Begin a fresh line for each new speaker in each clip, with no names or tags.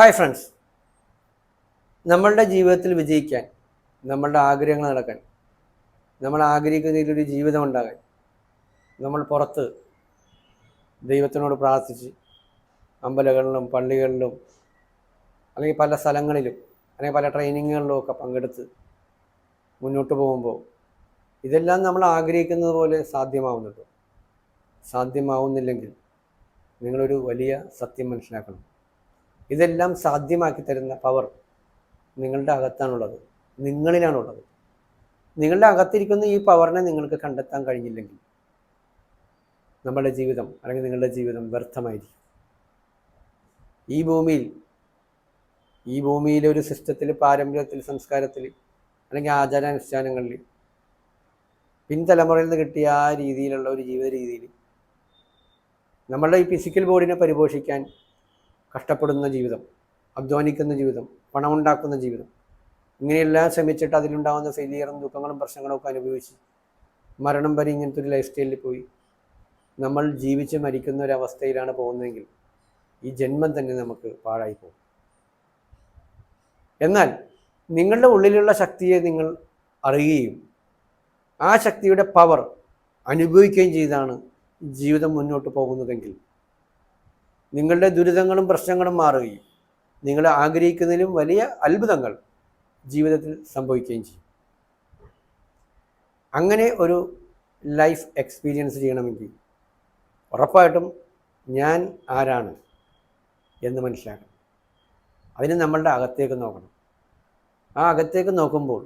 Hi friends നമ്മളുടെ ജീവിതത്തിൽ വിജയിക്കാൻ നമ്മളുടെ ആഗ്രഹങ്ങൾ നടക്കാൻ നമ്മൾ ആഗ്രഹിക്കുന്നതിലൊരു ജീവിതം ഉണ്ടാകാൻ നമ്മൾ പുറത്ത് ദൈവത്തിനോട് പ്രാർത്ഥിച്ച് അമ്പലങ്ങളിലും പള്ളികളിലും അല്ലെങ്കിൽ പല സ്ഥലങ്ങളിലും അല്ലെങ്കിൽ പല ട്രെയിനിങ്ങുകളിലും ഒക്കെ പങ്കെടുത്ത് മുന്നോട്ട് പോകുമ്പോൾ ഇതെല്ലാം നമ്മൾ ആഗ്രഹിക്കുന്നത് പോലെ സാധ്യമാവുന്നുണ്ടോ? സാധ്യമാവുന്നില്ലെങ്കിൽ നിങ്ങളൊരു വലിയ സത്യം മനസ്സിലാക്കണം. ഇതെല്ലാം സാധ്യമാക്കി തരുന്ന പവർ നിങ്ങളുടെ അകത്താണുള്ളത്. നിങ്ങളിലാണുള്ളത്. നിങ്ങളുടെ അകത്തിരിക്കുന്ന ഈ പവറിനെ നിങ്ങൾക്ക് കണ്ടെത്താൻ കഴിഞ്ഞില്ലെങ്കിൽ നമ്മുടെ ജീവിതം അല്ലെങ്കിൽ നിങ്ങളുടെ ജീവിതം വ്യർത്ഥമായിരിക്കും. ഈ ഭൂമിയിൽ ഈ ഭൂമിയിലെ ഒരു സിസ്റ്റത്തിൽ പാരമ്പര്യത്തിൽ സംസ്കാരത്തിൽ അല്ലെങ്കിൽ ആചാരാനുഷ്ഠാനങ്ങളിൽ പിൻതലമുറയിൽ നിന്ന് കിട്ടിയ ആ രീതിയിലുള്ള ഒരു ജീവിത രീതിയിൽ നമ്മളുടെ ഈ ഫിസിക്കൽ ബോഡിനെ പരിപോഷിക്കാൻ കഷ്ടപ്പെടുന്ന ജീവിതം അധ്വാനിക്കുന്ന ജീവിതം പണമുണ്ടാക്കുന്ന ജീവിതം. ഇങ്ങനെയെല്ലാം ശ്രമിച്ചിട്ട് അതിലുണ്ടാകുന്ന ഫെയിലിയറും ദുഃഖങ്ങളും പ്രശ്നങ്ങളും ഒക്കെ അനുഭവിച്ച് മരണം വരെ ഇങ്ങനത്തെ ഒരു ലൈഫ് സ്റ്റൈലിൽ പോയി. നമ്മൾ ജീവിച്ച് മരിക്കുന്ന ഒരു അവസ്ഥയിലാണ് പോകുന്നതെങ്കിൽ ഈ ജന്മം തന്നെ നമുക്ക് പാഴായി പോകും. എന്നാൽ നിങ്ങളുടെ ഉള്ളിലുള്ള ശക്തിയെ നിങ്ങൾ അറിയുകയും ആ ശക്തിയുടെ പവർ അനുഭവിക്കുകയും ചെയ്താണ് ജീവിതം മുന്നോട്ട് പോകുന്നതെങ്കിൽ നിങ്ങളുടെ ദുരിതങ്ങളും പ്രശ്നങ്ങളും മാറുകയും നിങ്ങൾ ആഗ്രഹിക്കുന്നതിലും വലിയ അത്ഭുതങ്ങൾ ജീവിതത്തിൽ സംഭവിക്കുകയും ചെയ്യും. അങ്ങനെ ഒരു ലൈഫ് എക്സ്പീരിയൻസ് ചെയ്യണമെങ്കിൽ ഉറപ്പായിട്ടും ഞാൻ ആരാണ് എന്ന് മനസ്സിലാക്കണം. അതിന് നമ്മളുടെ അകത്തേക്ക് നോക്കണം. ആ അകത്തേക്ക് നോക്കുമ്പോൾ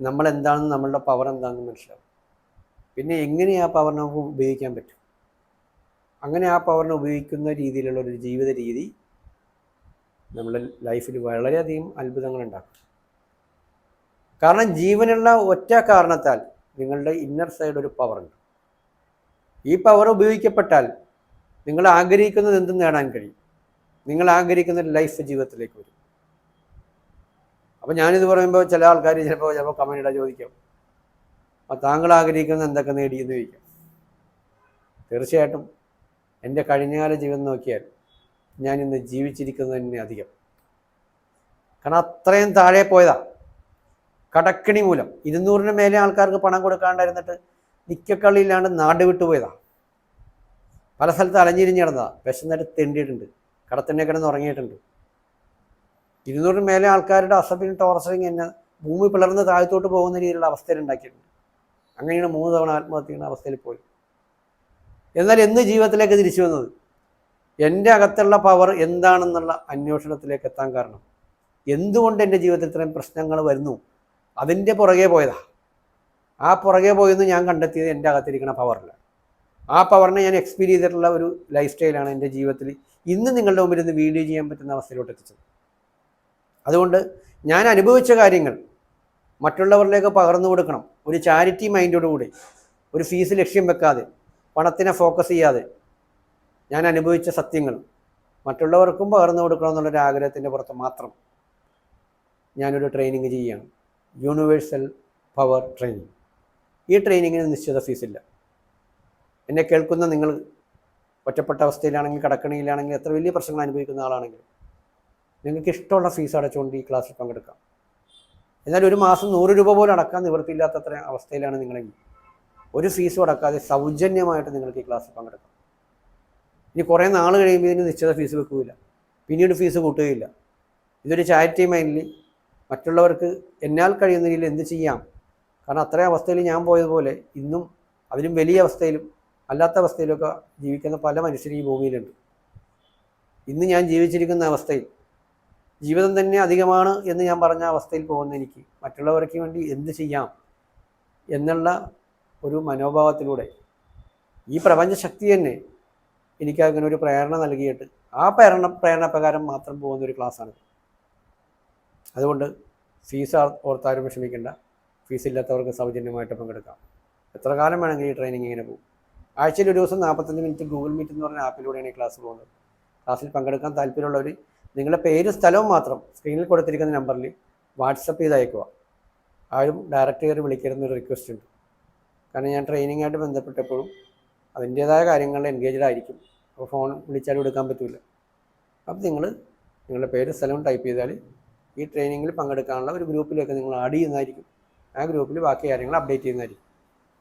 നമ്മൾ എന്താണെന്ന് നമ്മളുടെ പവർ എന്താണെന്ന് മനസ്സിലാവും. പിന്നെ എങ്ങനെ ആ പവർ നമുക്ക് ഉപയോഗിക്കാൻ പറ്റും? അങ്ങനെ ആ പവറിനെ ഉപയോഗിക്കുന്ന രീതിയിലുള്ള ഒരു ജീവിത രീതി നമ്മുടെ ലൈഫിൽ വളരെയധികം അത്ഭുതങ്ങൾ ഉണ്ടാക്കും. കാരണം ജീവനുള്ള ഒറ്റ കാരണത്താൽ നിങ്ങളുടെ ഇന്നർ സൈഡ് ഒരു പവറുണ്ട് ഈ പവർ ഉപയോഗിക്കപ്പെട്ടാൽ നിങ്ങൾ ആഗ്രഹിക്കുന്നത് എന്തും നേടാൻ കഴിയും. നിങ്ങൾ ആഗ്രഹിക്കുന്ന ലൈഫ് ജീവിതത്തിലേക്ക് വരും. അപ്പോൾ ഞാനിത് പറയുമ്പോൾ ചില ആൾക്കാർ ചിലപ്പോൾ ചിലപ്പോൾ കമന്റ് ചോദിക്കാം. അപ്പോൾ താങ്കൾ ആഗ്രഹിക്കുന്നത് എന്തൊക്കെ നേടിയെന്ന് ചോദിക്കാം. തീർച്ചയായിട്ടും എന്റെ കഴിഞ്ഞകാല ജീവിതം നോക്കിയാൽ ഞാൻ ഇന്ന് ജീവിച്ചിരിക്കുന്നത് തന്നെ അധികം. കാരണം അത്രയും താഴെ പോയതാ. കടക്കിണി മൂലം ഇരുന്നൂറിന് മേലെ ആൾക്കാർക്ക് പണം കൊടുക്കാണ്ടായിരുന്നിട്ട് നിക്കക്കള്ളിയില്ലാണ്ട് നാട് വിട്ടുപോയതാ പല സ്ഥലത്ത് അലഞ്ഞിരിഞ്ഞ് കിടന്നതാ വിശന്നിട്ട് തെണ്ടിയിട്ടുണ്ട്. കടത്തന്നെ കിടന്ന് ഉറങ്ങിയിട്ടുണ്ട്. ഇരുന്നൂറിന് മേലെ ആൾക്കാരുടെ അസബിൻ ടോർച്ചറിങ് എന്നെ ഭൂമി പിളർന്ന് താഴത്തോട്ട് പോകുന്ന രീതിയിലുള്ള അവസ്ഥയിൽ ഉണ്ടാക്കിയിട്ടുണ്ട്. അങ്ങനെയാണ് മൂന്ന് തവണ ആത്മഹത്യ അവസ്ഥയിൽ പോയി എന്നാൽ എന്ന് ജീവിതത്തിലേക്ക് തിരിച്ചു വന്നത്? എന്റെ അകത്തുള്ള പവർ എന്താണെന്നുള്ള അന്വേഷണത്തിലേക്ക് എത്താൻ കാരണം എന്തുകൊണ്ട് എന്റെ ജീവിതത്തിൽ ഇത്രയും പ്രശ്നങ്ങൾ വരുന്നു? അതിന്റെ പുറകെ പോയതാ. ആ പുറകെ പോയെന്ന് ഞാൻ കണ്ടെത്തിയത് എന്റെ അകത്തിരിക്കുന്ന പവറില്ല ആ പവറിനെ ഞാൻ എക്സ്പീരിയൻസ് ചെയ്തിട്ടുള്ള ഒരു ലൈഫ് സ്റ്റൈലാണ് എന്റെ ജീവിതത്തിൽ ഇന്ന് നിങ്ങളുടെ മുമ്പിൽ ഇന്ന് വീഡിയോ ചെയ്യാൻ പറ്റുന്ന അവസ്ഥയിലോട്ട് എത്തിച്ചത്. അതുകൊണ്ട് ഞാൻ അനുഭവിച്ച കാര്യങ്ങൾ മറ്റുള്ളവരിലേക്ക് പകർന്നു കൊടുക്കണം. ഒരു ചാരിറ്റി മൈൻഡോടുകൂടി ഒരു ഫീസ് ലക്ഷ്യം വെക്കാതെ. പണത്തിനെ ഫോക്കസ് ചെയ്യാതെ ഞാൻ അനുഭവിച്ച സത്യങ്ങൾ മറ്റുള്ളവർക്കും പകർന്നു കൊടുക്കണം എന്നുള്ളൊരു ആഗ്രഹത്തിന്റെ പുറത്ത് മാത്രം ഞാനൊരു ട്രെയിനിങ് ചെയ്യുകയാണ്. യൂണിവേഴ്സൽ പവർ ട്രെയിനിങ് ഈ ട്രെയിനിങ്ങിന് നിശ്ചിത ഫീസില്ല എന്നെ കേൾക്കുന്ന നിങ്ങൾ ഒറ്റപ്പെട്ട അവസ്ഥയിലാണെങ്കിൽ കടക്കണിയിലാണെങ്കിൽ എത്ര വലിയ പ്രശ്നങ്ങൾ അനുഭവിക്കുന്ന ആളാണെങ്കിൽ നിങ്ങൾക്ക് ഇഷ്ടമുള്ള ഫീസ് അടച്ചുകൊണ്ട് ഈ ക്ലാസ്സിൽ പങ്കെടുക്കാം. എന്നാൽ ഒരു മാസം നൂറ് രൂപ പോലും അടക്കാൻ നിവൃത്തിയില്ലാത്തത്ര അവസ്ഥയിലാണ് നിങ്ങളെങ്കിൽ ഒരു ഫീസ് അടക്കാതെ സൗജന്യമായിട്ട് നിങ്ങൾക്ക് ഈ ക്ലാസ്സിൽ പങ്കെടുക്കാം. ഇനി കുറേ നാൾ കഴിയുമ്പോൾ ഇതിന് നിശ്ചിത ഫീസ് വെക്കുകയില്ല പിന്നീട് ഫീസ് കൂട്ടുകയില്ല. ഇതൊരു ചാരിറ്റി മൈൻഡിൽ മറ്റുള്ളവർക്ക് എന്നാൽ കഴിയുന്ന രീതിയിൽ എന്ത് ചെയ്യാം? കാരണം അത്രയും അവസ്ഥയിൽ ഞാൻ പോയതുപോലെ ഇന്നും അതിലും വലിയ അവസ്ഥയിലും അല്ലാത്ത അവസ്ഥയിലൊക്കെ ജീവിക്കുന്ന പല മനുഷ്യരും ഈ ഭൂമിയിലുണ്ട്. ഇന്ന് ഞാൻ ജീവിച്ചിരിക്കുന്ന അവസ്ഥയിൽ ജീവിതം തന്നെ അധികമാണ് എന്ന് ഞാൻ പറഞ്ഞ അവസ്ഥയിൽ പോകുന്ന എനിക്ക് മറ്റുള്ളവർക്ക് വേണ്ടി എന്ത് ചെയ്യാം എന്നുള്ള ഒരു മനോഭാവത്തിലൂടെ. ഈ പ്രപഞ്ച ശക്തി തന്നെ എനിക്ക് അങ്ങനെ ഒരു പ്രേരണ നൽകിയിട്ട് ആ പ്രേരണ പ്രേരണ പ്രകാരം മാത്രം പോകുന്ന ഒരു ക്ലാസ്സാണ് അതുകൊണ്ട് ഫീസ് ഓർത്താരും വിഷമിക്കേണ്ട. ഫീസ് ഇല്ലാത്തവർക്ക് സൗജന്യമായിട്ട് പങ്കെടുക്കാം. എത്ര കാലം വേണമെങ്കിൽ ഈ ട്രെയിനിങ് ഇങ്ങനെ പോകും. ആഴ്ചയിൽ ഒരു ദിവസം നാൽപ്പത്തഞ്ച് മിനിറ്റ് ഗൂഗിൾ മീറ്റ് എന്ന് പറഞ്ഞ ആപ്പിലൂടെയാണ് ഈ ക്ലാസ് പോകുന്നത്. ക്ലാസ്സിൽ പങ്കെടുക്കാൻ താല്പര്യമുള്ളവർ നിങ്ങളുടെ പേര് സ്ഥലവും മാത്രം സ്ക്രീനിൽ കൊടുത്തിരിക്കുന്ന നമ്പറിൽ വാട്സപ്പ് ചെയ്ത് അയക്കുക. ആരും ഡയറക്റ്റ് കയറി വിളിക്കരുതെന്നൊരു റിക്വസ്റ്റ് ഉണ്ട്. കാരണം ഞാൻ ട്രെയിനിങ് ആയിട്ട് ബന്ധപ്പെട്ടപ്പോഴും അതിന്റേതായ കാര്യങ്ങളിൽ എൻഗേജ്ഡ് ആയിരിക്കും. അപ്പോൾ ഫോൺ വിളിച്ചാലും എടുക്കാൻ പറ്റില്ല അപ്പോൾ നിങ്ങൾ നിങ്ങളുടെ പേര് സ്ഥലവും ടൈപ്പ് ചെയ്താൽ ഈ ട്രെയിനിങ്ങിൽ പങ്കെടുക്കാനുള്ള ഒരു ഗ്രൂപ്പിലേക്ക് നിങ്ങൾ ആഡ് ചെയ്യുന്നതായിരിക്കും. ആ ഗ്രൂപ്പിൽ ബാക്കി കാര്യങ്ങൾ അപ്ഡേറ്റ് ചെയ്യുന്നതായിരിക്കും.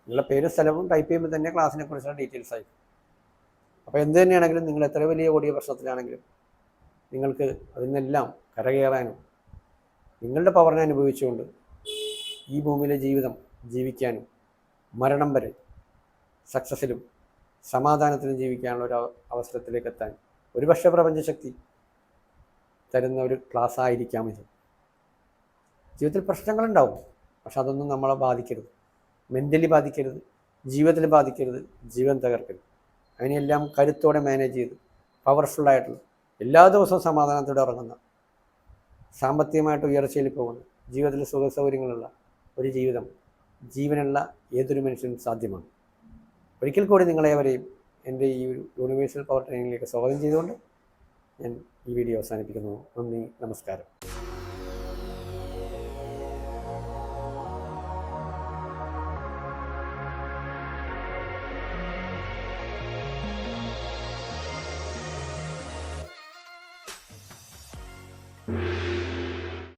നിങ്ങളുടെ പേര് സ്ഥലവും ടൈപ്പ് ചെയ്യുമ്പോൾ തന്നെ ക്ലാസ്സിനെ കുറിച്ചുള്ള ഡീറ്റെയിൽസ് ആയിരിക്കും. അപ്പോൾ എന്ത് തന്നെയാണെങ്കിലും നിങ്ങൾ എത്ര വലിയ ഓടിയ പ്രശ്നത്തിലാണെങ്കിലും നിങ്ങൾക്ക് അതിൽ നിന്നെല്ലാം കരകയറാനും നിങ്ങളുടെ പവറിനെ അനുഭവിച്ചുകൊണ്ട് ഈ ഭൂമിയിലെ ജീവിതം ജീവിക്കാനും മരണം വരെ സക്സസ്സിലും സമാധാനത്തിലും ജീവിക്കാനുള്ള ഒരു അവസരത്തിലേക്ക് എത്താൻ ഒരുപക്ഷെ പ്രപഞ്ചശക്തി തരുന്ന ഒരു ക്ലാസ് ആയിരിക്കാം ഇത്. ജീവിതത്തിൽ പ്രശ്നങ്ങളുണ്ടാവും പക്ഷെ അതൊന്നും നമ്മളെ ബാധിക്കരുത്. മെന്റലി ബാധിക്കരുത് ജീവിതത്തിൽ ബാധിക്കരുത് ജീവൻ തകർക്കരുത്. അതിനെല്ലാം കരുത്തോടെ മാനേജ് ചെയ്ത് പവർഫുള്ളായിട്ടുള്ള എല്ലാ ദിവസവും സമാധാനത്തോടെ ഇറങ്ങുന്ന സാമ്പത്തികമായിട്ട് ഉയർച്ചയിൽ പോകുന്ന ജീവിതത്തിൽ സുഖസൗകര്യങ്ങളുള്ള ഒരു ജീവിതം ജീവനുള്ള ഏതൊരു മനുഷ്യനും സാധ്യമാണ്. ഒരിക്കൽ കൂടി നിങ്ങളേവരെയും എന്റെ ഈ യൂണിവേഴ്സൽ പവർ ട്രെയിനിങ്ങിലേക്ക് സ്വാഗതം ചെയ്തുകൊണ്ട് ഞാൻ ഈ വീഡിയോ അവസാനിപ്പിക്കുന്നു. നന്ദി നമസ്കാരം.